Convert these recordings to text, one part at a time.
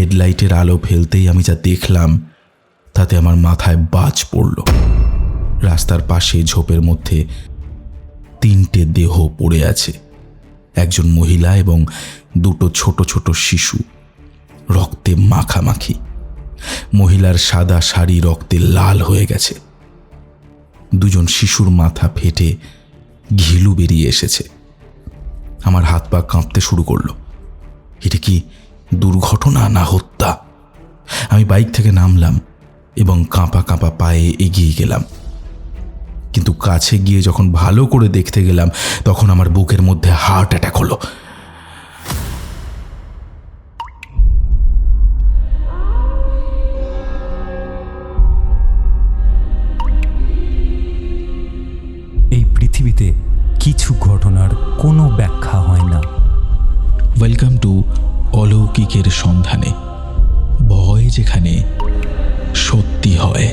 হেডলাইটের আলো ফেলতেই আমি যা দেখলাম, তাতে আমার মাথায় বাজ পড়ল। রাস্তার পাশে ঝোপের মধ্যে তিনটে দেহ পড়ে আছে। একজন মহিলা এবং দুটো ছোট ছোট শিশু, রক্তে মাখামাখি। মহিলার সাদা শাড়ি রক্তে লাল হয়ে গেছে। দুজন শিশুর মাথা ফেটে ঘিলু বেরিয়ে এসেছে। আমার হাত পা কাঁপতে শুরু করল। এটা কি দুর্ঘটনা না হত্যা। আমি বাইক থেকে নামলাম এবং কাঁপা কাঁপা পায়ে এগিয়ে গেলাম। কিন্তু কাছে গিয়ে যখন ভালো করে দেখতে গেলাম তখন আমার বুকের মধ্যে হার্ট অ্যাটাক হলো। এই পৃথিবীতে কিছু ঘটনার কোনো ব্যাখ্যা হয় না। ওয়েলকাম টু অলৌকিকের সন্ধানে ভয় যেখানে সত্যি হয়।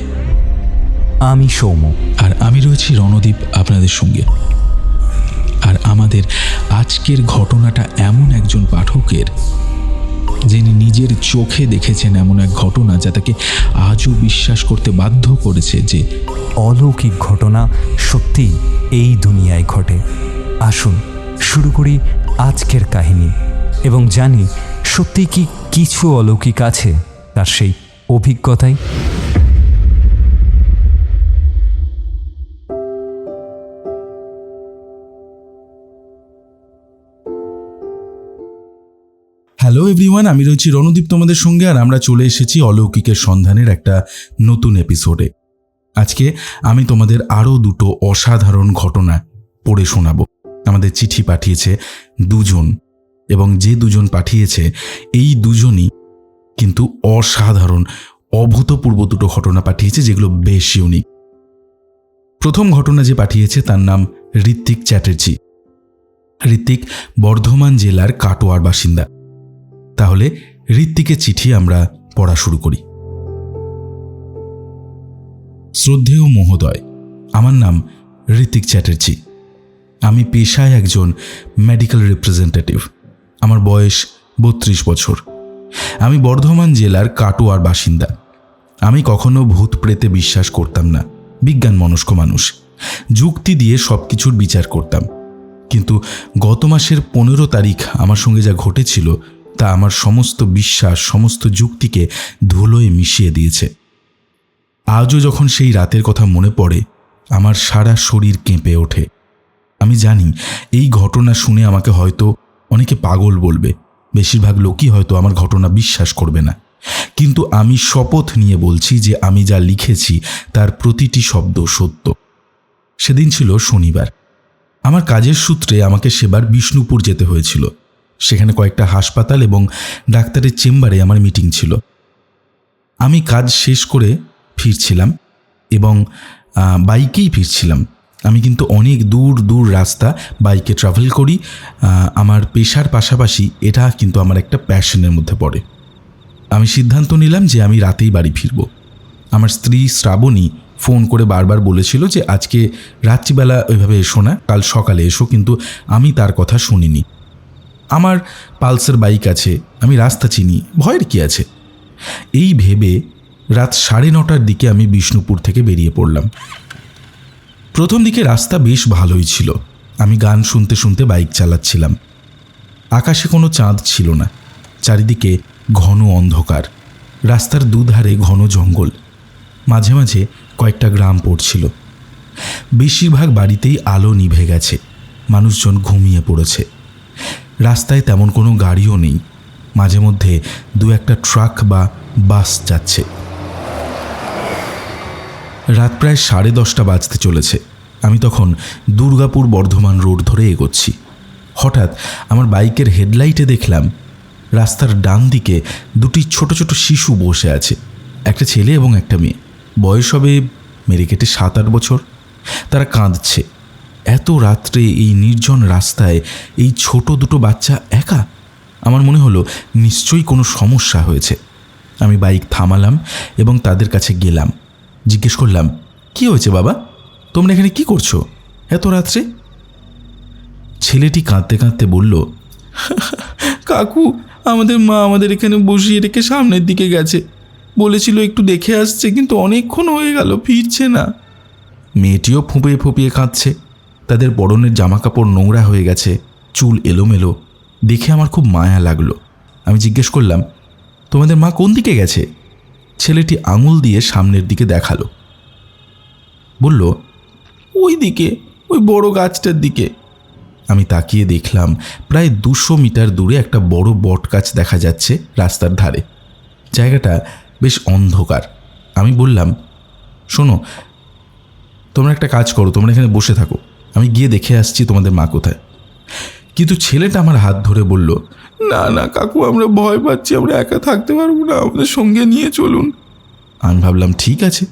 আমি সৌম আর আমি রয়েছি রণদীপ আপনাদের সঙ্গে। আর আমাদের আজকের ঘটনাটা এমন একজন পাঠকের যিনি নিজের চোখে দেখেছেন এমন এক ঘটনা যা তাকে আজও বিশ্বাস করতে বাধ্য করেছে যে অলৌকিক ঘটনা সত্যিই এই দুনিয়ায় ঘটে। আসুন শুরু করি আজকের কাহিনী এবং জানি সত্যি কি কিছু অলৌকিক আছে তার সেই অভিজ্ঞতাই? হ্যালো এভরিওয়ান আমি রয়েছি রণদীপ তোমাদের সঙ্গে আর আমরা চলে এসেছি অলৌকিকের সন্ধানের একটা নতুন এপিসোডে আজকে আমি তোমাদের আরও দুটো অসাধারণ ঘটনা পড়ে শোনাবো। আমাদের চিঠি পাঠিয়েছে দুজন এবং যে দুজন পাঠিয়েছে, এই দুজনই কিন্তু অসাধারণ, অভূতপূর্ব দুটো ঘটনা পাঠিয়েছে যেগুলো বেশ ইউনিক প্রথম ঘটনা যে পাঠিয়েছে তার নাম ঋত্বিক চ্যাটার্জি। ঋত্বিক বর্ধমান জেলার কাটোয়ার বাসিন্দা। তাহলে ঋত্বিকের চিঠি আমরা পড়া শুরু করি। শ্রদ্ধেয় মহোদয়, আমার নাম ঋত্বিক চ্যাটার্জি। আমি পেশায় একজন মেডিকেল রিপ্রেজেন্টেটিভ আমার বয়স বত্রিশ বছর। আমি বর্ধমান জেলার কাটোয়ার বাসিন্দা। আমি কখনো ভূত প্রেতে বিশ্বাস করতাম না। বিজ্ঞান মনস্ক মানুষ। যুক্তি দিয়ে সব কিছুর বিচার করতাম। কিন্তু গত মাসের পনেরো তারিখ আমার সঙ্গে যা ঘটেছিল, তা আমার সমস্ত বিশ্বাস, সমস্ত যুক্তিকে ধুলোয় মিশিয়ে দিয়েছে। আজও যখন সেই রাতের কথা মনে পড়ে, আমার সারা শরীর কেঁপে ওঠে। আমি জানি, এই ঘটনা শুনে আমাকে হয়তো অনেকে পাগল বলবে, বেশিরভাগ লোকই হয়তো আমার ঘটনা বিশ্বাস করবে না। কিন্তু আমি শপথ নিয়ে বলছি যে আমি যা লিখেছি, তার প্রতিটি শব্দ সত্য। সেদিন ছিল শনিবার। আমার কাজের সূত্রে আমাকে সেবার বিষ্ণুপুর যেতে হয়েছিল। সেখানে কয়েকটা হাসপাতাল এবং ডাক্তারের চেম্বারে আমার মিটিং ছিল। আমি কাজ শেষ করে ফিরছিলাম এবং বাইকেই ফিরছিলাম। আমি কিন্তু অনেক দূর দূর রাস্তা বাইকে ট্রাভেল করি আমার পেশার পাশাপাশি এটা কিন্তু আমার একটা প্যাশনের মধ্যে পড়ে। আমি সিদ্ধান্ত নিলাম যে আমি রাতেই বাড়ি ফিরব। আমার স্ত্রী শ্রাবণী ফোন করে বারবার বলেছিল যে আজকে রাত্রিবেলা ওইভাবে এসো না, কাল সকালে এসো, কিন্তু আমি তার কথা শুনিনি। আমার পালসার বাইক আছে, আমি রাস্তা চিনি, ভয়ের কি আছে? এই ভেবে রাত সাড়ে নটার দিকে আমি বিষ্ণুপুর থেকে বেরিয়ে পড়লাম। প্রথম দিকে রাস্তা বেশ ভালোই ছিল। আমি গান শুনতে শুনতে বাইক চালাচ্ছিলাম। আকাশে কোনো চাঁদ ছিল না। চারিদিকে ঘন অন্ধকার। রাস্তার দুধারে ঘন জঙ্গল। মাঝে মাঝে কয়েকটা গ্রাম পড়ছিল। বেশিরভাগ বাড়িতেই আলো নিভে গেছে। মানুষজন ঘুমিয়ে পড়েছে। রাস্তায় তেমন কোনো গাড়িও নেই। মাঝে মধ্যে দু একটা ট্রাক বা বাস যাচ্ছে। রাত প্রায় সাড়ে দশটা বাজতে চলেছে। আমি তখন দুর্গাপুর বর্ধমান রোড ধরে এগোচ্ছি। হঠাৎ আমার বাইকের হেডলাইটে দেখলাম, রাস্তার ডান দিকে দুটি ছোট ছোট শিশু বসে আছে, একটা ছেলে এবং একটা মেয়ে। বয়স হবে মেরে কেটে সাত আট বছর। তারা কাঁদছে। এত রাত্রে এই নির্জন রাস্তায় এই ছোট দুটো বাচ্চা একা? আমার মনে হলো, নিশ্চয়ই কোনো সমস্যা হয়েছে। আমি বাইক থামালাম এবং তাদের কাছে গেলাম। জিজ্ঞেস করলাম, কি হয়েছে বাবা? তোমরা এখানে কি করছ? এত রাত্রে? ছেলেটি কাঁদতে কাঁদতে বলল, কাকু, আমাদের মা আমাদের এখানে বসিয়ে রেখে সামনের দিকে গেছে। বলেছিল একটু দেখে আসছে, কিন্তু অনেকক্ষণ হয়ে গেল, ফিরছে না। মেয়েটিও ফুঁপিয়ে ফুঁপিয়ে কাঁদছে। তাদের বরণের জামা কাপড় নোংরা হয়ে গেছে, চুল এলোমেলো। দেখে আমার খুব মায়া লাগল। আমি জিজ্ঞেস করলাম, তোমাদের মা কোন দিকে গেছে? ছেলেটি আঙুল দিয়ে সামনের দিকে দেখাল। বলল, ওই দিকে, ওই বড় গাছটার দিকে। আমি তাকিয়ে দেখলাম, প্রায় দুশো মিটার দূরে একটা বড় বট গাছ দেখা যাচ্ছে রাস্তার ধারে। জায়গাটা বেশ অন্ধকার। আমি বললাম, শোনো, তোমরা একটা কাজ করো, তোমরা এখানে বসে থাকো। আমি গিয়ে দেখে আসছি তোমাদের মা কোথায়। কিন্তু ছেলেটা আমার হাত ধরে বলল না না, কাকু, আমরা ভয় পাচ্ছি, আমরা একা থাকতে পারব না, আমাদের সঙ্গে নিয়ে চলুন। আমি ভাবলাম, ঠিক আছে।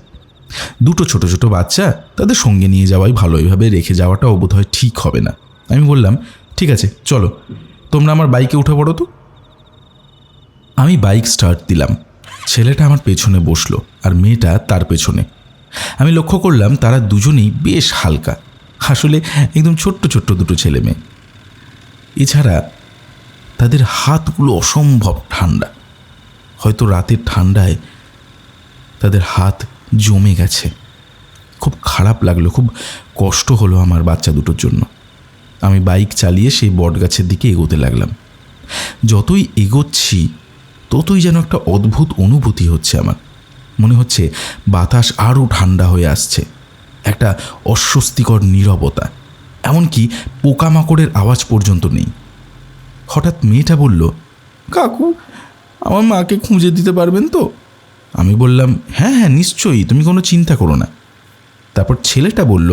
দুটো ছোট ছোট বাচ্চা, তাদের সঙ্গে নিয়ে যাওয়াই ভালো এইভাবে রেখে যাওয়াটাও বোধ হয় ঠিক হবে না। আমি বললাম, ঠিক আছে, চলো। তোমরা আমার বাইকে উঠে পড়ো তো। আমি বাইক স্টার্ট দিলাম। ছেলেটা আমার পেছনে বসল, আর মেয়েটা তার পেছনে। আমি লক্ষ্য করলাম, তারা দুজনেই বেশ হালকা। আসলে, একদম ছোট্ট ছোট্ট দুটো ছেলে মেয়ে। এছাড়া তাদের হাতগুলো অসম্ভব ঠান্ডা। হয়তো রাতের ঠান্ডায় তাদের হাত জমে গেছে। খুব খারাপ লাগল, খুব কষ্ট হলো আমার বাচ্চা দুটোর জন্য। আমি বাইক চালিয়ে সেই বটগাছের দিকে এগোতে লাগলাম। যতই এগোচ্ছি, ততই যেন একটা অদ্ভুত অনুভূতি হচ্ছে আমার। মনে হচ্ছে বাতাস আরও ঠান্ডা হয়ে আসছে। একটা অস্বস্তিকর নীরবতা। এমনকি পোকামাকড়ের আওয়াজ পর্যন্ত নেই। হঠাৎ মেয়েটা বলল, কাকু, আমার মাকে খুঁজে দিতে পারবেন তো? আমি বললাম হ্যাঁ হ্যাঁ নিশ্চয়ই, তুমি কোনো চিন্তা করো না। তারপর ছেলেটা বলল,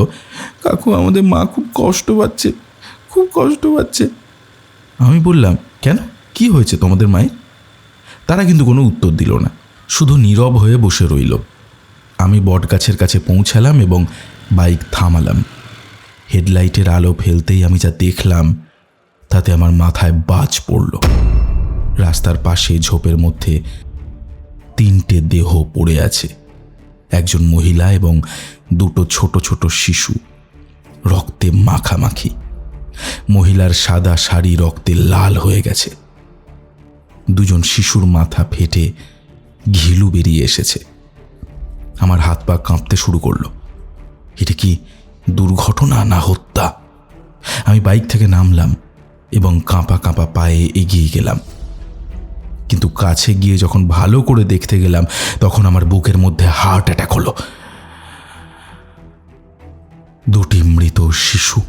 কাকু, আমাদের মা খুব কষ্ট পাচ্ছে, খুব কষ্ট পাচ্ছে। আমি বললাম, কেন? কি হয়েছে তোমাদের মায়ের? তারা কিন্তু কোনো উত্তর দিল না, শুধু নীরব হয়ে বসে রইল। আমি বটগাছের কাছে পৌঁছালাম এবং বাইক থামালাম। হেডলাইটের আলো ফেলতেই আমি যা দেখলাম তাতে আমার মাথায় বাজ পড়ল। রাস্তার পাশে ঝোপের মধ্যে তিনটে দেহ পড়ে আছে। একজন মহিলা এবং দুটো ছোট ছোট শিশু। রক্তে মাখামাখি। মহিলার সাদা শাড়ি রক্তে লাল হয়ে গেছে। দুজন শিশুর মাথা ফেটে ঘিলু বেরিয়ে এসেছে। আমার হাত পা কাঁপতে শুরু করল। এটা কি দুর্ঘটনা না হত্যা? আমি বাইক থেকে নামলাম। এবং কাঁপা কাঁপা পায়ে এগিয়ে গেলাম। কিন্তু কাছে গিয়ে যখন ভালো করে দেখতে গেলাম, তখন আমার বুকের মধ্যে হার্ট অ্যাটাক হলো। দুটি মৃত শিশু,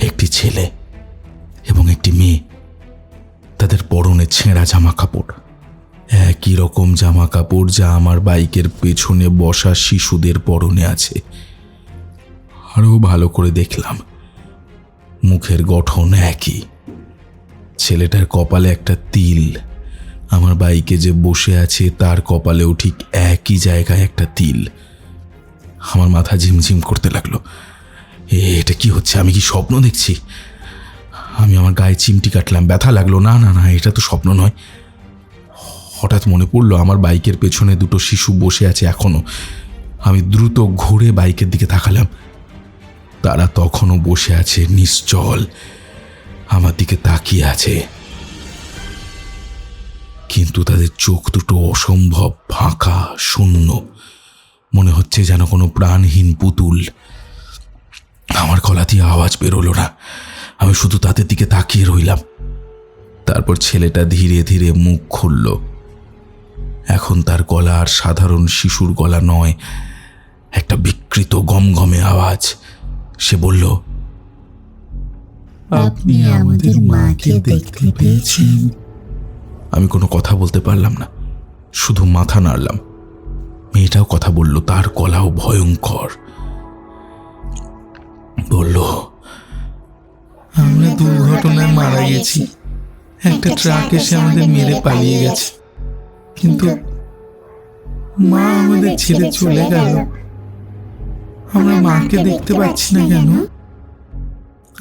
একটি ছেলে এবং একটি মেয়ে, তাদের পরনে ছেঁড়া জামা কাপড় একই রকম জামা কাপড় যা আমার বাইকের পেছনে বসা শিশুদের পরনে আছে। আরও ভালো করে দেখলাম। মুখের গঠন একই। ছেলেটার কপালে একটা তিল। আমার বাইকে যে বসে আছে, তার কপালেও ঠিক একই জায়গায় একটা তিল। আমার মাথা ঝিমঝিম করতে লাগল। এটা কি হচ্ছে? আমি কি স্বপ্ন দেখছি? আমি আমার গায়ে চিমটি কাটলাম, ব্যথা লাগল। না না না, এটা তো স্বপ্ন নয়। হঠাৎ মনে পড়ল, আমার বাইকের পেছনে দুটো শিশু বসে আছে এখনও। আমি দ্রুত ঘুরে বাইকের দিকে তাকালাম। তারা তখনও বসে আছে নিশ্চল। আমার দিকে তাকিয়ে আছে। কিন্তু তাদের চোখ দুটো অসম্ভব ফাঁকা, শূন্য। মনে হচ্ছে যেন কোনো প্রাণহীন পুতুল। আমার গলা দিয়ে আওয়াজ বেরোলো না। আমি শুধু তাদের দিকে তাকিয়ে রইলাম। তারপর ছেলেটা ধীরে ধীরে মুখ খুলল। এখন তার গলা আর সাধারণ শিশুর গলা নয়, একটা বিকৃত গমগমে আওয়াজ। সে বলল আপনি আমাদের মাকে দেখতে পেয়েছেন। আমি কোনো কথা বলতে পারলাম না শুধু মাথা নাড়লাম। মেয়েটাও কথা বলল তার গলাও ভয়ঙ্কর। বলল আমরা দুর্ঘটনায় মারা গেছি। একটা ট্রাক এসে আমাদের মেরে পালিয়ে গেছে। কিন্তু মা আমাদের ছেড়ে চলে গেল। আমরা মাকে দেখতে পাচ্ছি না কেন?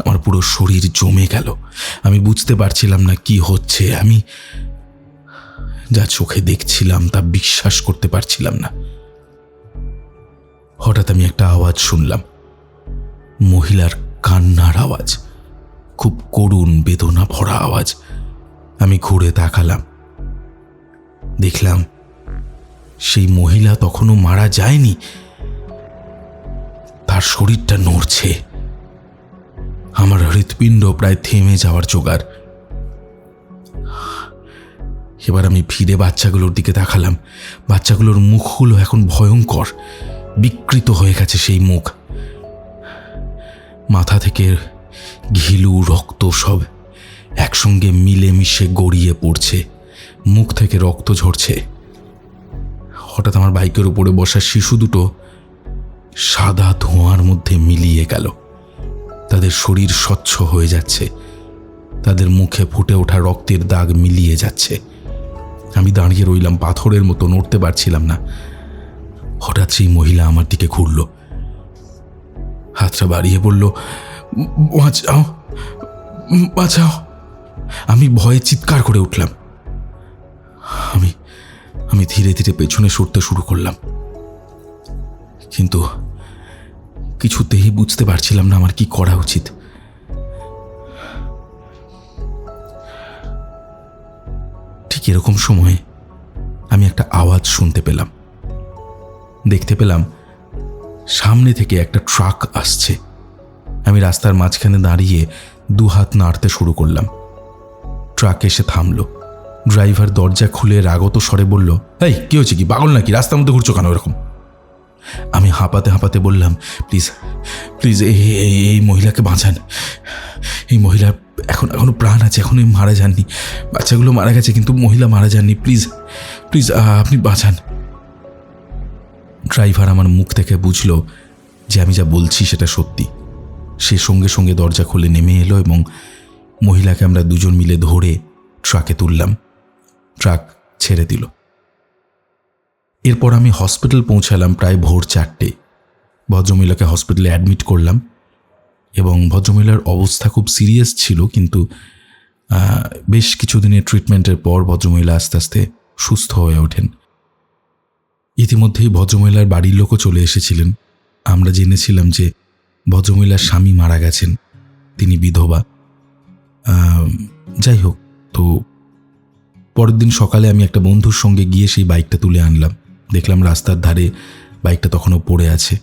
আমার পুরো শরীর জমে গেল। আমি বুঝতে পারছিলাম না কি হচ্ছে। আমি যা চোখে দেখছিলাম তা বিশ্বাস করতে পারছিলাম না। হঠাৎ আমি একটা আওয়াজ শুনলাম। মহিলার কান্নার আওয়াজ। খুব করুণ বেদনা ভরা আওয়াজ। আমি ঘুরে তাকালাম। দেখলাম সেই মহিলা তখনও মারা যায়নি। তার শরীরটা নড়ছে। আমার হৃৎপিণ্ড প্রায় থেমে যাওয়ার জোগাড়। এবার আমি ফিরে বাচ্চাগুলোর দিকে তাকালাম। বাচ্চাগুলোর মুখগুলো এখন ভয়ঙ্কর, বিকৃত হয়ে গেছে সেই মুখ। মাথা থেকে ঘিলু রক্ত সব একসঙ্গে মিলেমিশে গড়িয়ে পড়ছে। মুখ থেকে রক্ত ঝরছে। হঠাৎ আমার বাইকের উপরে বসা শিশু দুটো সাদা ধোঁয়ার মধ্যে মিলিয়ে গেল। তাদের শরীর স্বচ্ছ হয়ে যাচ্ছে। তাদের মুখে ফুটে ওঠা রক্তের দাগ মিলিয়ে যাচ্ছে। আমি দাঁড়িয়ে রইলাম, পাথরের মতো নড়তে পারছিলাম না। হঠাৎ সেই মহিলা আমার দিকে ঘুরল। হাতটা বাড়িয়ে বলল বাঁচাও বাঁচাও। আমি ভয়ে চিৎকার করে উঠলাম। আমি আমি ধীরে ধীরে পেছনে সরতে শুরু করলাম। কিন্তু কিছুতেই বুঝতে পারছিলাম না আমার কি করা উচিত। ঠিক এরকম সময়ে আমি একটা আওয়াজ শুনতে পেলাম। দেখতে পেলাম সামনে থেকে একটা ট্রাক আসছে। আমি রাস্তার মাঝখানে দাঁড়িয়ে দু হাত নাড়তে শুরু করলাম। ট্রাক এসে থামলো। ড্রাইভার দরজা খুলে রাগত স্বরে বলল, এই, কি হয়েছে কি? পাগল নাকি? রাস্তার মধ্যে ঘুরছো কেন এরকম? আমি হাঁপাতে হাঁপাতে বললাম, প্লিজ প্লিজ, এই মহিলাকে বাঁচান। এই মহিলা এখন, এখনও প্রাণ আছে এখনও মারা যাননি। বাচ্চাগুলো মারা গেছে, কিন্তু মহিলা মারা যাননি। প্লিজ প্লিজ আপনি বাঁচান। ড্রাইভার আমার মুখ থেকে বুঝলো যে আমি যা বলছি সেটা সত্যি। সে সঙ্গে সঙ্গে দরজা খুলে নেমে এলো এবং মহিলাকে আমরা দুজন মিলে ধরে ট্রাকে তুললাম। ট্রাক ছেড়ে দিল। এরপর আমি হসপিটাল পৌঁছালাম প্রায় ভোর চারটে। ভদ্রমহিলাকে হসপিটালে অ্যাডমিট করলাম এবং ভদ্রমহিলার অবস্থা খুব সিরিয়াস ছিল কিন্তু বেশ কিছুদিনের ট্রিটমেন্টের পর ভদ্রমহিলা আস্তে আস্তে সুস্থ হয়ে ওঠেন। ইতিমধ্যেই ভদ্রমহিলার বাড়ির লোকও চলে এসেছিলেন। আমরা জেনেছিলাম যে ভদ্রমহিলার স্বামী মারা গেছেন, তিনি বিধবা। যাই হোক, তো পরের দিন সকালে আমি একটা বন্ধুর সঙ্গে গিয়ে সেই বাইকটা তুলে আনলাম। দেখলাম রাস্তার ধারে বাইকটা তখনও পড়ে আছে।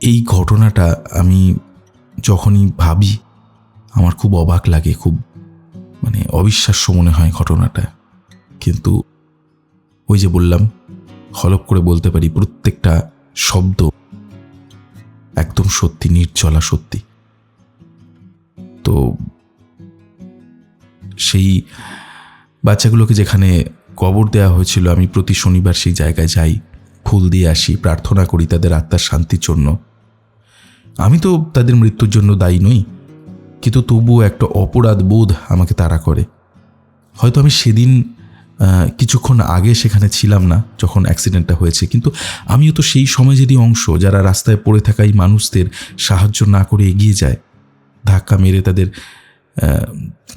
এই ঘটনাটা আমি যখনই ভাবি, আমার খুব অবাক লাগে, খুব মানে অবিশ্বাস্য মনে হয় ঘটনাটা। কিন্তু ওই যে বললাম, হলপ করে বলতে পারি, প্রত্যেকটা শব্দ একদম সত্যি, নির্জলা সত্যি। তো সেই বাচ্চাগুলোকে যেখানে কবর দেওয়া হয়েছিল, আমি প্রতি শনিবার সেই জায়গায় যাই, ফুল দিয়ে আসি, প্রার্থনা করি তাদের আত্মার শান্তির জন্য। আমি তো তাদের মৃত্যুর জন্য দায়ী নই, কিন্তু তবুও একটা অপরাধ বোধ আমাকে তাড়া করে। হয়তো আমি সেদিন কিছুক্ষণ আগে সেখানে ছিলাম না, যখন অ্যাক্সিডেন্টটা হয়েছে, কিন্তু আমিও তো সেই সমাজেরই অংশ, যারা রাস্তায় পড়ে থাকা এই মানুষদের সাহায্য না করে এগিয়ে যায়, ধাক্কা মেরে তাদের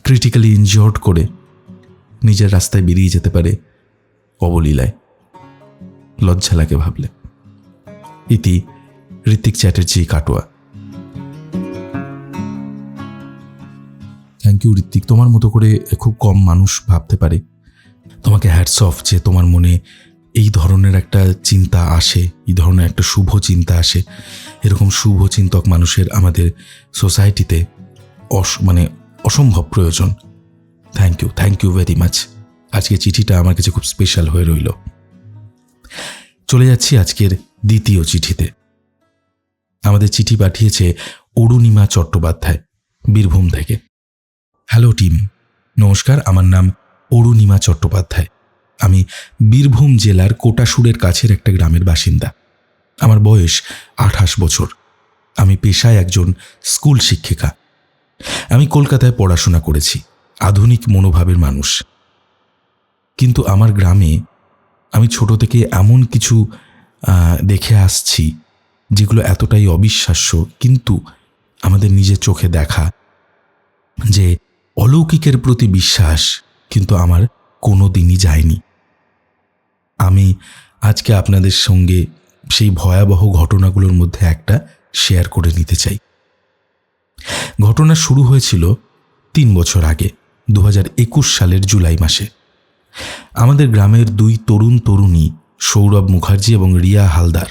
ক্রিটিক্যালি ইনজিওর্ড করে। নিজের রাস্তায় বেরিয়ে যেতে পারে অবলীলায়। লজ্জা লাগে ভাবলে। ইতি Ritik Chatterjee, Katwa. Thank you Ritwik. তোমার মতো করে খুব কম মানুষ ভাবতে পারে। তোমাকে হ্যাটস অফ যে তোমার মনে এই ধরনের একটা চিন্তা আসে, এই ধরনের একটা শুভ চিন্তা আসে। এরকম শুভ চিন্তক মানুষের আমাদের সোসাইটিতে অস মানে অসম্ভব প্রয়োজন। Thank you thank you very much আজকে চিঠিটা আমার কাছে খুব স্পেশাল হয়ে রইল। চলে যাচ্ছি আজকের দ্বিতীয় চিঠিতে। আমাদের চিঠি পাঠিয়েছে অরুণিমা চট্টোপাধ্যায়, বীরভূম থেকে। হ্যালো টিম নমস্কার, আমার নাম অরুণিমা চট্টোপাধ্যায়। আমি বীরভূম জেলার কোটাসুরের কাছের একটা গ্রামের বাসিন্দা। আমার বয়স আঠাশ বছর। আমি পেশায় একজন স্কুল শিক্ষিকা। আমি কলকাতায় পড়াশোনা করেছি। আধুনিক মনোভাবের মানুষ। কিন্তু আমার গ্রামে আমি ছোট থেকে এমন কিছু দেখে আসছি যেগুলো এতটাই অবিশ্বাস্য, কিন্তু আমাদের নিজের চোখে দেখা যে অলৌকিকের প্রতি বিশ্বাস কিন্তু আমার কোনো দিনই যায়নি। আমি আজকে আপনাদের সঙ্গে সেই ভয়াবহ ঘটনাগুলোর মধ্যে একটা শেয়ার করে নিতে চাই। ঘটনা শুরু হয়েছিল তিন বছর আগে। দু সালের জুলাই মাসে। আমাদের গ্রামের দুই তরুণ তরুণী সৌরভ মুখার্জি এবং রিয়া হালদার,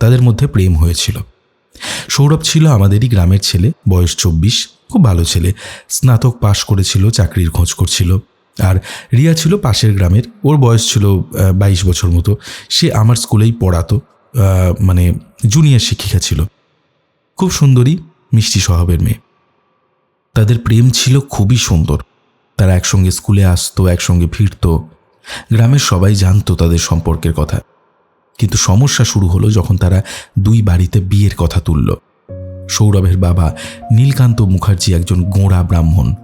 তাদের মধ্যে প্রেম হয়েছিল। সৌরভ ছিল আমাদেরই গ্রামের ছেলে, বয়স চব্বিশ, খুব ভালো ছেলে। স্নাতক পাশ করেছিল, চাকরির খোঁজ করছিল। আর রিয়া ছিল পাশের গ্রামের, ওর বয়স ছিল বাইশ বছর মতো। সে আমার স্কুলেই পড়াতো মানে জুনিয়র শিক্ষিকা ছিল। খুব সুন্দরী, মিষ্টি স্বভাবের মেয়ে। তাদের প্রেম ছিল খুবই সুন্দর। তারা একসঙ্গে স্কুলে আসতো, একসঙ্গে ফিরত। গ্রামের সবাই জানতো তাদের সম্পর্কের কথা। কিন্তু সমস্যা শুরু হলো যখন তারা দুই বাড়িতে বিয়ের কথা তুলল। সৌরভের বাবা নীলকান্ত মুখার্জি একজন গোঁড়া ব্রাহ্মণ।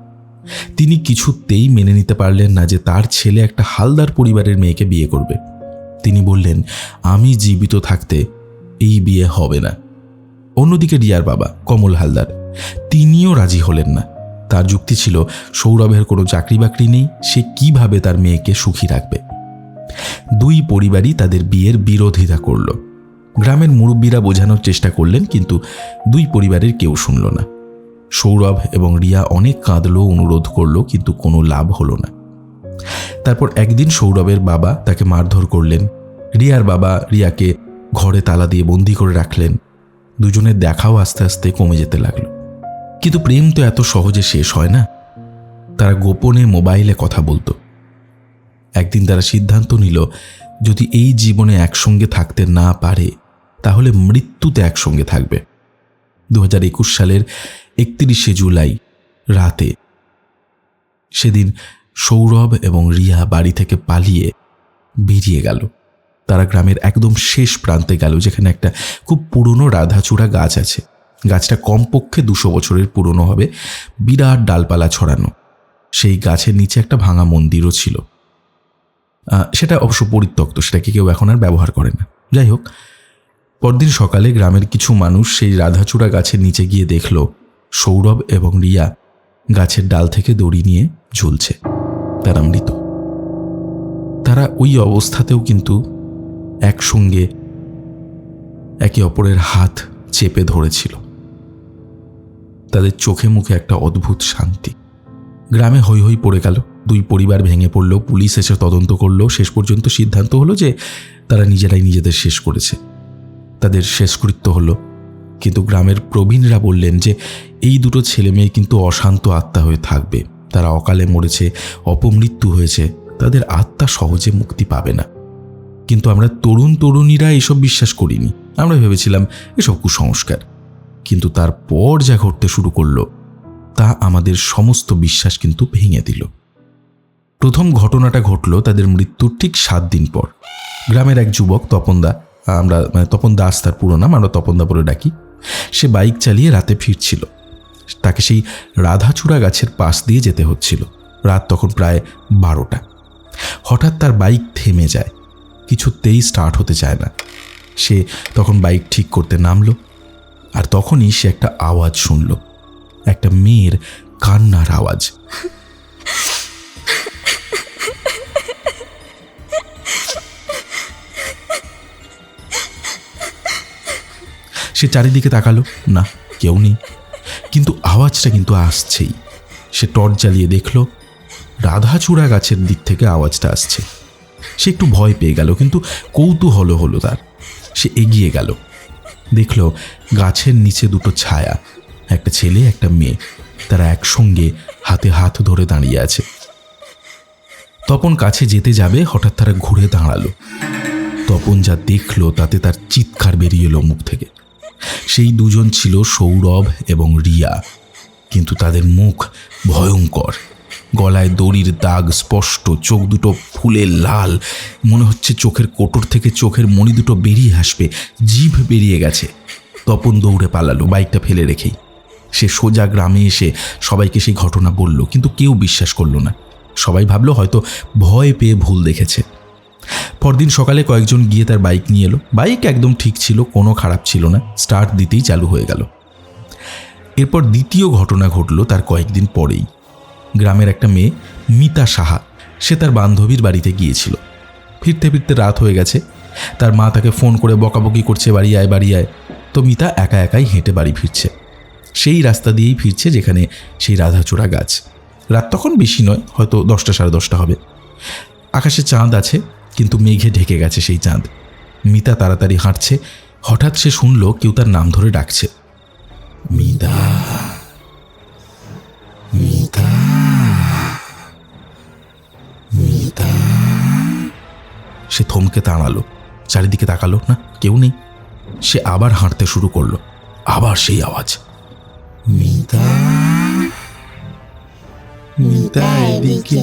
তিনি কিছুতেই মেনে নিতে পারলেন না যে তার ছেলে একটা হালদার পরিবারের মেয়েকে বিয়ে করবে। তিনি বললেন, আমি জীবিত থাকতে এই বিয়ে হবে না। অন্যদিকে রিয়ার বাবা কমল হালদার তিনিও রাজি হলেন না। তার যুক্তি ছিল, সৌরভের কোনো চাকরি বাকরি নেই, সে কীভাবে তার মেয়েকে সুখী রাখবে? দুই পরিবারই তাদের বিয়ের বিরোধিতা করল। গ্রামের মুরব্বীরা বোঝানোর চেষ্টা করলেন, কিন্তু দুই পরিবারের কেউ শুনল না। সৌরভ এবং রিয়া অনেক কাঁদলো, অনুরোধ করল, কিন্তু কোনো লাভ হলো না। তারপর একদিন সৌরভের বাবা তাকে মারধর করলেন। রিয়ার বাবা রিয়াকে ঘরে তালা দিয়ে বন্দি করে রাখলেন। দুজনের দেখাও আস্তে আস্তে কমে যেতে লাগল। কিন্তু প্রেম তো এত সহজে শেষ হয় না। তারা গোপনে মোবাইলে কথা বলতো। একদিন তারা সিদ্ধান্ত নিল, যদি এই জীবনে একসঙ্গে থাকতে না পারে, তাহলে মৃত্যুতে একসঙ্গে থাকবে। দু সালের একত্রিশে জুলাই রাতে সেদিন সৌরভ এবং রিয়া বাড়ি থেকে পালিয়ে বেরিয়ে গেল। তারা গ্রামের একদম শেষ প্রান্তে গেল, যেখানে একটা খুব পুরনো রাধাচূড়া গাছ আছে। গাছটা কমপক্ষে দুশো বছরের পুরনো হবে, বিরাট ডালপালা ছড়ানো। সেই গাছের নিচে একটা ভাঙা মন্দিরও ছিল। সেটা অবশ্য পরিত্যক্ত, সেটাকে কেউ এখন আর ব্যবহার করে না। যাই হোক, পরদিন সকালে গ্রামের কিছু মানুষ সেই রাধাচূড়া গাছের নিচে গিয়ে দেখল, সৌরভ এবং রিয়া গাছের ডাল থেকে দড়ি নিয়ে ঝুলছে। তারা মৃত। তারা ওই অবস্থাতেও কিন্তু একসঙ্গে একে অপরের হাত চেপে ধরেছিল। তাদের চোখে মুখে একটা অদ্ভুত শান্তি। গ্রামে হৈ হৈ পড়ে গেল। দুই পরিবার ভেঙে পড়ল, পুলিশ এসে তদন্ত করল। শেষ পর্যন্ত সিদ্ধান্ত হলো যে তারা নিজেরাই নিজেদের শেষ করেছে। তাদের শেষকৃত্য হলো। কিন্তু গ্রামের প্রবীণরা বললেন যে এই দুটো ছেলে মেয়ে কিন্তু অশান্ত আত্মা হয়ে থাকবে। তারা অকালে মরেছে, অপমৃত্যু হয়েছে। তাদের আত্মা সহজে মুক্তি পাবে না। কিন্তু আমরা তরুণ তরুণীরা এসব বিশ্বাস করিনি। আমরা ভেবেছিলাম এসব কুসংস্কার। কিন্তু তারপর যা ঘটতে শুরু করল, তা আমাদের সমস্ত বিশ্বাস কিন্তু ভেঙে দিল। প্রথম ঘটনাটা ঘটল তাদের মৃত্যুর ঠিক সাত দিন পর। গ্রামের এক যুবক, তপনদা, আমরা মানে তপন দাস তার পুরো নাম, আমরা তপনদা বলে ডাকি, সে বাইক চালিয়ে রাতে ফিরছিল। তাকে সেই রাধাচূড়া গাছের পাশ দিয়ে যেতে হচ্ছিল। রাত তখন প্রায় বারোটা। হঠাৎ তার বাইক থেমে যায়। কিছুতেই স্টার্ট হতে চায় না। সে তখন বাইক ঠিক করতে নামলো। আর তখনই সে একটা আওয়াজ শুনল। একটা মেয়ের কান্নার আওয়াজ। সে চারিদিকে তাকালো। না, কেউ নেই। কিন্তু আওয়াজটা কিন্তু আসছেই। সে টর্চ জ্বালিয়ে দেখল রাধাচূড়া গাছের দিক থেকে আওয়াজটা আসছে। সে একটু ভয় পেয়ে গেল, কিন্তু কৌতূহল হলো তার। সে এগিয়ে গেল। দেখল গাছের নিচে দুটো ছায়া, একটা ছেলে, একটা মেয়ে। তারা একসঙ্গে হাতে হাত ধরে দাঁড়িয়ে আছে। তপন কাছে যেতে যাবে, হঠাৎ তারা ঘুরে দাঁড়াল। তপন যা দেখল, তাতে তার চিৎকার বেরিয়ে এলো মুখ থেকে। সেই দুজন ছিল সৌরভ এবং রিয়া, কিন্তু তাদের মুখ ভয়ঙ্কর। গলায় দড়ির দাগ স্পষ্ট, চোখ দুটো ফুলে লাল। মনে হচ্ছে চোখের কোটর থেকে চোখের মণি দুটো বেরিয়ে আসবে, জিভ বেরিয়ে গেছে। তপন দৌড়ে পালালো, বাইকটা ফেলে রেখেই। সে সোজা গ্রামে এসে সবাইকে সেই ঘটনা বলল, কিন্তু কেউ বিশ্বাস করল না। সবাই ভাবলো হয়তো ভয় পেয়ে ভুল দেখেছে। পরদিন সকালে কয়েকজন গিয়ে তার বাইক নিয়ে এলো। বাইক একদম ঠিক ছিল, কোনো খারাপ ছিল না। স্টার্ট দিতেই চালু হয়ে গেল। এরপর দ্বিতীয় ঘটনা ঘটলো তার কয়েকদিন পরেই। গ্রামের একটা মেয়ে, মিতা সাহা। সে তার বান্ধবীর বাড়িতে গিয়েছিল। ফিরতে ফিরতে রাত হয়ে গেছে। তার মা তাকে ফোন করে বকাবকি করছে বাড়ি আয় বাড়ি আয়। তো মিতা একা একাই হেঁটে বাড়ি ফিরছে। সেই রাস্তা দিয়েই ফিরছে যেখানে সেই রাধাচূড়া গাছ। রাত তখন বেশি নয়, হয়তো দশটা সাড়ে দশটা হবে। আকাশে চাঁদ আছে, কিন্তু মেঘে ঢেকে গেছে সেই চাঁদ। মিতা তাড়াতাড়ি হাঁটছে। হঠাৎ সে শুনল কেউ তার নাম ধরে ডাকছে। মিতা। মিতা। সে থমকে দাঁড়াল। চারিদিকে তাকালো না কেউ নেই। সে আবার হাঁটতে শুরু করল। আবার সেই আওয়াজ। মিতা মিতা এদিকে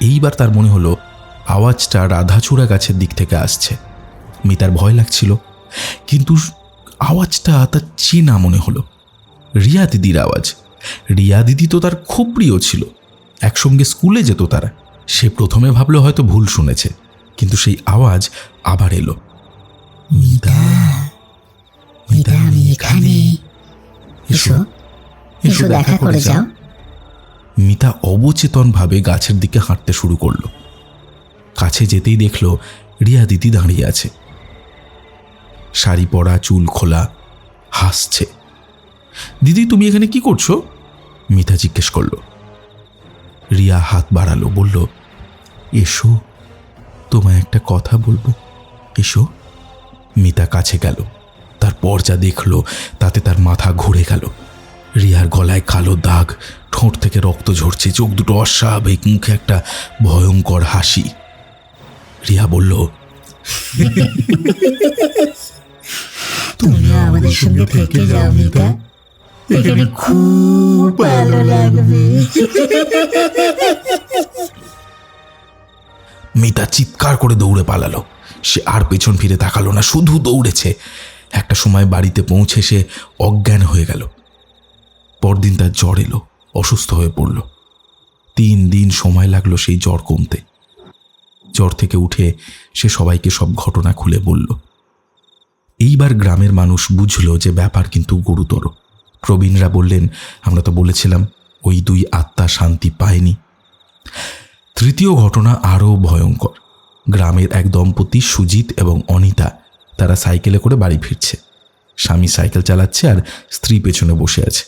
এইবার তার মনে হলো আওয়াজটা রাধাচূড়া গাছের দিক থেকে আসছে। মিতার ভয় লাগছিল। কিন্তু আওয়াজটা তার চেনা মনে হলো। রিয়া দিদির আওয়াজ। রিয়া দিদি তো তার খুব প্রিয় ছিল। একসঙ্গে স্কুলে যেত তারা। সে প্রথমে ভাবলো হয়তো ভুল শুনেছে কিন্তু সেই আওয়াজ আবার এলো। মিতা মিতা আমি এখানে। এসো এসো দেখা করে যাও। মিতা অবচেতনভাবে গাছের দিকে হাঁটতে শুরু করল। কাছে যেতেই দেখল রিয়া দিদি দাঁড়িয়ে আছে। শাড়ি পরা চুল খোলা হাসছে। দিদি তুমি এখানে কি করছ? মিতা জিজ্ঞেস করল। রিয়া হাত বাড়ালো, বলল, এসো, তোমায় একটা কথা বলব। এসো। মিতা কাছে গেল, তার যা দেখল, তাতে তার মাথা ঘুরে গেল। রিয়ার গলায় কালো দাগ, ঠোঁট থেকে রক্ত ঝরছে, চোখ দুটো অস্বাভাবিক, মুখে একটা ভয়ঙ্কর হাসি। রিয়া বলল, তুমি আমাদের সঙ্গে থেকে যাও, মিতা। এখানে খুব ভালো লাগবে। মিতা চিৎকার করে দৌড়ে পালালো। সে আর পেছন ফিরে তাকালো না, শুধু দৌড়েছে। একটা সময় বাড়িতে পৌঁছে সে অজ্ঞান হয়ে গেল। পরদিন তার জ্বর এলো, অসুস্থ হয়ে পড়ল। তিন দিন সময় লাগল সেই জ্বর কমতে। জ্বর থেকে উঠে সে সবাইকে সব ঘটনা খুলে বলল। এইবার গ্রামের মানুষ বুঝলো যে ব্যাপার কিন্তু গুরুতর। প্রবীণরা বললেন, আমরা তো বলেছিলাম, ওই দুই আত্মা শান্তি পায়নি। তৃতীয় ঘটনা আরও ভয়ঙ্কর। গ্রামের এক দম্পতি সুজিত এবং অনিতা, তারা সাইকেলে করে বাড়ি ফিরছে। স্বামী সাইকেল চালাচ্ছে আর স্ত্রী পেছনে বসে আছে।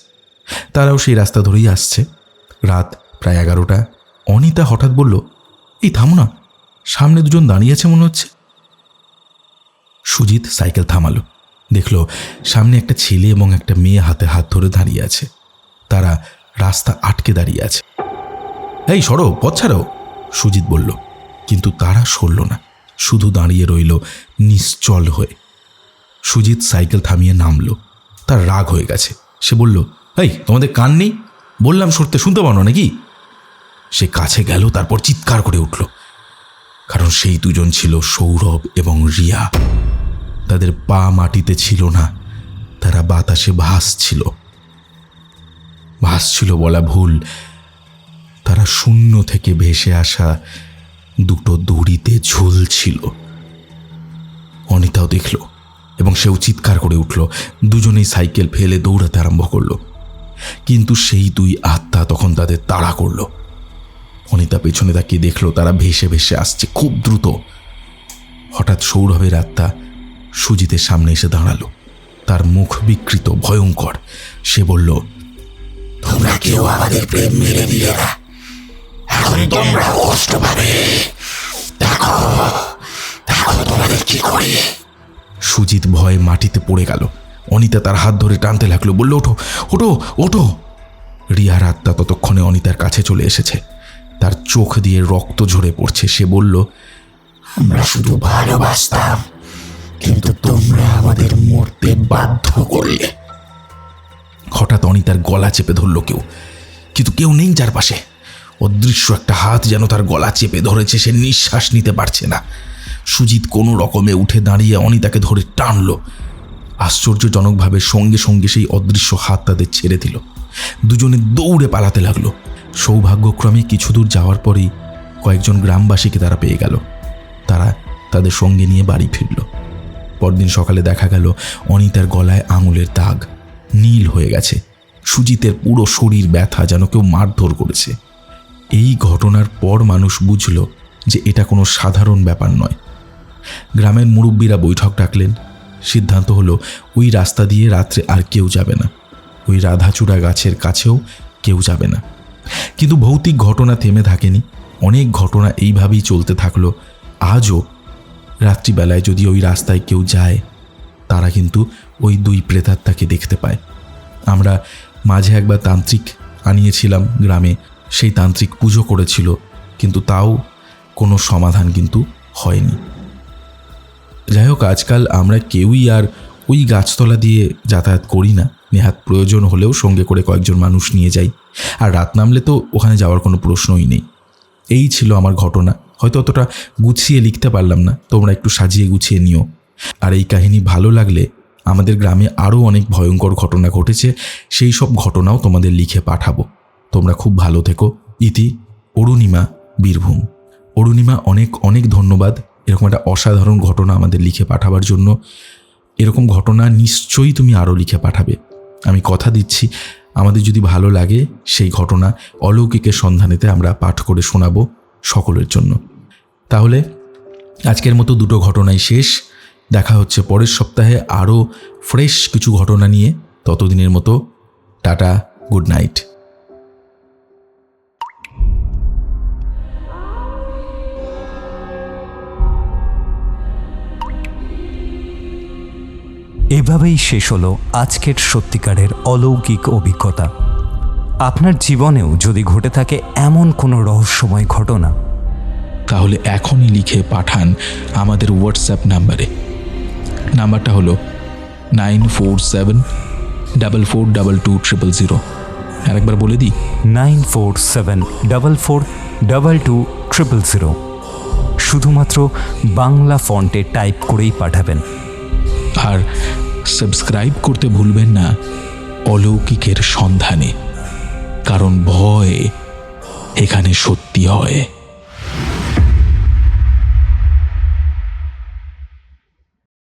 তারাও সেই রাস্তা ধরেই আসছে। রাত প্রায় এগারোটা। অনিতা হঠাৎ বলল, এই থামো না, সামনে দুজন দাঁড়িয়ে আছে মনে হচ্ছে। সুজিত সাইকেল থামালো। দেখল সামনে একটা ছেলে এবং একটা মেয়ে হাতে হাত ধরে দাঁড়িয়ে আছে। তারা রাস্তা আটকে দাঁড়িয়ে আছে। এই সরো, পথ ছাড়ো, সুজিত বলল। কিন্তু তারা সরল না। শুধু দাঁড়িয়ে রইল নিশ্চল হয়ে। সুজিত সাইকেল থামিয়ে নামলো। তার রাগ হয়ে গেছে। সে বলল, এই, তোমাদের কান নেই? বললাম সরতে শুনতে পারো নাকি? সে কাছে গেল, তারপর চিৎকার করে উঠল। কারণ সেই দুজন ছিল সৌরভ এবং রিয়া। তাদের পা মাটিতে ছিল না, তারা বাতাসে ভাসছিল ভাসছিল বলা ভুল। তারা শূন্য থেকে ভেসে আসা দুটো দড়িতে ঝুলছিল অনিতাও দেখল এবং সেও চিৎকার করে উঠল। দুজনেই সাইকেল ফেলে দৌড়াতে আরম্ভ করল। কিন্তু সেই দুই আত্মা তখন তাদের তাড়া করল। অনিতা পেছনে তাকিয়ে দেখল তারা ভেসে ভেসে আসছে খুব দ্রুত। হঠাৎ সৌরভের আত্মা সুজিতের সামনে এসে দাঁড়াল। তার মুখ বিকৃত, ভয়ঙ্কর। সে বলল, তোমরা কেউ আমাদের প্রেম মেরে দিলে না। এখন তোমরা কষ্ট পাবে। দেখো দেখো তোমাদের কি করি। সুজিত ভয়ে মাটিতে পড়ে গেল। অনিতা তার হাত ধরে টানতে লাগল। বলল, ওঠো ওঠো ওঠো। রিয়ার আত্মা ততক্ষণে অনিতার কাছে চলে এসেছে। তার চোখ দিয়ে রক্ত ঝরে পড়ছে। সে বলল, আমরা শুধু ভালোবাসতাম। কিন্তু তোমরা আমাদের মরতে বাধ্য করলে। হঠাৎ অনিতার গলা চেপে ধরল কেউ। কিন্তু কেউ নেই যার পাশে। অদৃশ্য একটা হাত যেন তার গলা চেপে ধরেছে, সে নিঃশ্বাস নিতে পারছে না। সুজিত কোনো রকমে উঠে দাঁড়িয়ে অনিতাকে ধরে টানল। আশ্চর্যজনকভাবে সঙ্গে সঙ্গে সেই অদৃশ্য হাত তাদের ছেড়ে দিল। দুজনে দৌড়ে পালাতে লাগল। সৌভাগ্যক্রমে কিছু দূর যাওয়ার পরেই কয়েকজন গ্রামবাসীকে তারা পেয়ে গেল। তারা তাদের সঙ্গে নিয়ে বাড়ি ফিরল। পরদিন সকালে দেখা গেল অনিতার গলায় আঙুলের দাগ। নীল হয়ে গেছে। সুজিতের পুরো শরীর ব্যথা যেন কেউ মারধর করেছে। এই ঘটনার পর মানুষ বুঝল যে এটা কোনো সাধারণ ব্যাপার নয়। গ্রামের মুরব্বীরা বৈঠক ডাকলেন। সিদ্ধান্ত হলো, ওই রাস্তা দিয়ে রাত্রে আর কেউ যাবে না। ওই রাধাচূড়া গাছের কাছেও কেউ যাবে না। কিন্তু ভৌতিক ঘটনা থেমে থাকেনি। অনেক ঘটনা এইভাবেই চলতে থাকল। আজও রাত্রিবেলায় যদি ওই রাস্তায় কেউ যায়, তারা কিন্তু ওই দুই প্রেতাত্মাকে দেখতে পায়। আমরা মাঝে একবার তান্ত্রিক আনিয়েছিলাম গ্রামে, সেই তান্ত্রিক পুজো করেছিল, কিন্তু তাও কোনো সমাধান কিন্তু হয়নি। যাই হোক আজকাল আমরা কেউই আর ওই গাছতলা দিয়ে যাতায়াত করি না। নেহাত প্রয়োজন হলেও সঙ্গে করে কয়েকজন মানুষ নিয়ে যাই। আর রাত নামলে তো ওখানে যাওয়ার কোনো প্রশ্নই নেই। এই ছিল আমার ঘটনা। হয়তো অতটা গুছিয়ে লিখতে পারলাম না। তোমরা একটু সাজিয়ে গুছিয়ে নিও। আর এই কাহিনী ভালো লাগলে আমাদের গ্রামে আরও অনেক ভয়ঙ্কর ঘটনা ঘটেছে। সেই সব ঘটনাও তোমাদের লিখে পাঠাবো। তোমরা খুব ভালো থেকো। ইতি অরুণিমা বীরভূম। অরুণিমা, অনেক অনেক ধন্যবাদ। এরকম একটা অসাধারণ ঘটনা আমাদের লিখে পাঠাবার জন্য। এরকম ঘটনা নিশ্চয়ই তুমি আরও লিখে পাঠাবে। আমি কথা দিচ্ছি, আমাদের যদি ভালো লাগে সেই ঘটনা অলৌকিকের সন্ধানেতে আমরা পাঠ করে শোনাবো সকলের জন্য। তাহলে আজকের মতো দুটো ঘটনাই শেষ। দেখা হচ্ছে পরের সপ্তাহে আরও ফ্রেশ কিছু ঘটনা নিয়ে। ততদিনের মতো টাটা, গুড নাইট। এভাবেই শেষ হলো আজকের সত্যিকারের অলৌকিক অভিজ্ঞতা। আপনার জীবনেও যদি ঘটে থাকে এমন কোনো রহস্যময় ঘটনা তাহলে এখনই লিখে পাঠান আমাদের হোয়াটসঅ্যাপ নাম্বারে। নাম্বারটা হলো nine four seven double four double two triple zero আরেকবার বলে দিই। Nine four seven double four double two triple zero শুধুমাত্র বাংলা ফন্টে টাইপ করেই পাঠাবেন। আর সাবস্ক্রাইব করতে ভুলবেন না অলৌকিকের সন্ধানে কারণ ভয় এখানে সত্যি হয়।